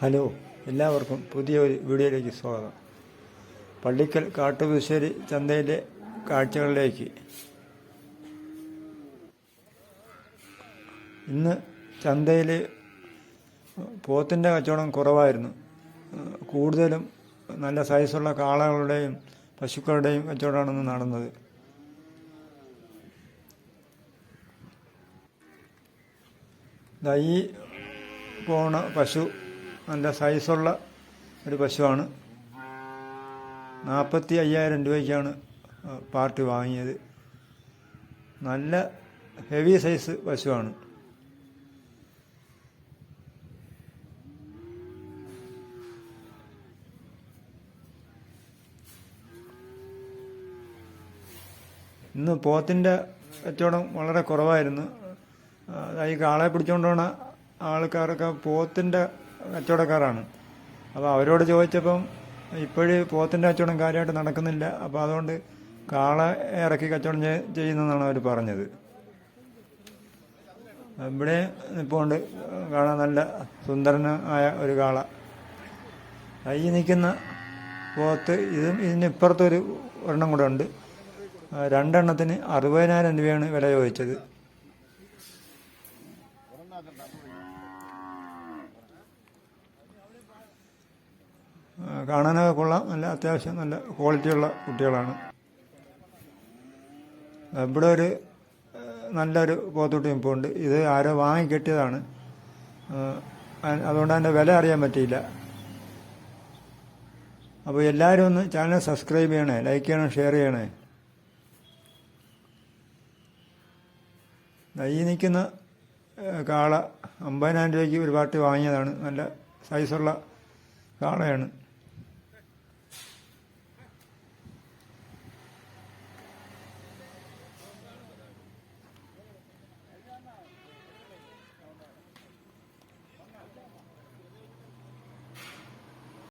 Hello എല്ലാവർക്കും പുതിയ ഒരു വീഡിയോയിലേക്ക് സ്വാഗതം. പള്ളിക്കൽ കാട്ടുപുശ്ശേരി ചന്തയിലെ കാഴ്ചകളിലേക്ക്. ഇന്ന് ചന്തയിൽ പോത്തിന്റെ കച്ചവടം കുറവായിരുന്നു. കൂടുതലും നല്ല സൈസുള്ള കാളകളുടെയും പശുക്കളുടെയും കച്ചവടമാണ് ഇന്ന് നടന്നത് ഈ പോണ പശു നല്ല സൈസുള്ള ഒരു പശുവാണ്. നാൽപ്പത്തി അയ്യായിരം രൂപയ്ക്കാണ് പാർട്ടി വാങ്ങിയത്. നല്ല ഹെവി സൈസ് പശുവാണ്. ഇന്ന് പോത്തിന്റെ കച്ചവടം വളരെ കുറവായിരുന്നു. അതായത് ഈ കാളെ പിടിച്ചുകൊണ്ട് ആൾക്കാരൊക്കെ പോത്തിന്റെ കച്ചവടക്കാരാണ്. അപ്പോൾ അവരോട് ചോദിച്ചപ്പം ഇപ്പോഴും പോത്തിന്റെ കച്ചവടം കാര്യമായിട്ട് നടക്കുന്നില്ല. അപ്പോൾ അതുകൊണ്ട് കാള ഇറക്കി കച്ചവടം ചെയ്യുന്നതാണ് അവർ പറഞ്ഞത്. ഇവിടെ ഉണ്ട് കാണാൻ നല്ല സുന്ദരനായ ഒരു കാള. ഈ നിൽക്കുന്ന പോത്ത് ഇതും ഇതിന് ഇപ്പുറത്തൊരു ഒരെണ്ണം കൂടെ ഉണ്ട്. രണ്ടെണ്ണത്തിന് അറുപതിനായിരം രൂപയാണ് വില ചോദിച്ചത്. കാണാനൊക്കെ കൊള്ളാം. നല്ല അത്യാവശ്യം നല്ല ക്വാളിറ്റിയുള്ള കുട്ടികളാണ്. ഇവിടെ ഒരു നല്ലൊരു പോത്തുട്ടി ഉണ്ട് ഇത് ആരോ വാങ്ങി കെട്ടിയതാണ് ആ, അ- അതുകൊണ്ട് അതിന്റെ വില അറിയാൻ പറ്റിയില്ല. അപ്പോൾ എല്ലാവരും ഒന്ന് ചാനൽ സബ്സ്ക്രൈബ് ചെയ്യണേ ലൈക്ക് ചെയ്യണം ഷെയർ ചെയ്യണേ. ഈ നിൽക്കുന്ന കാള അമ്പതിനായിരം രൂപയ്ക്ക് ഒരു പാട്ട് വാങ്ങിയതാണ്. നല്ല സൈസുള്ള കാളയാണ്.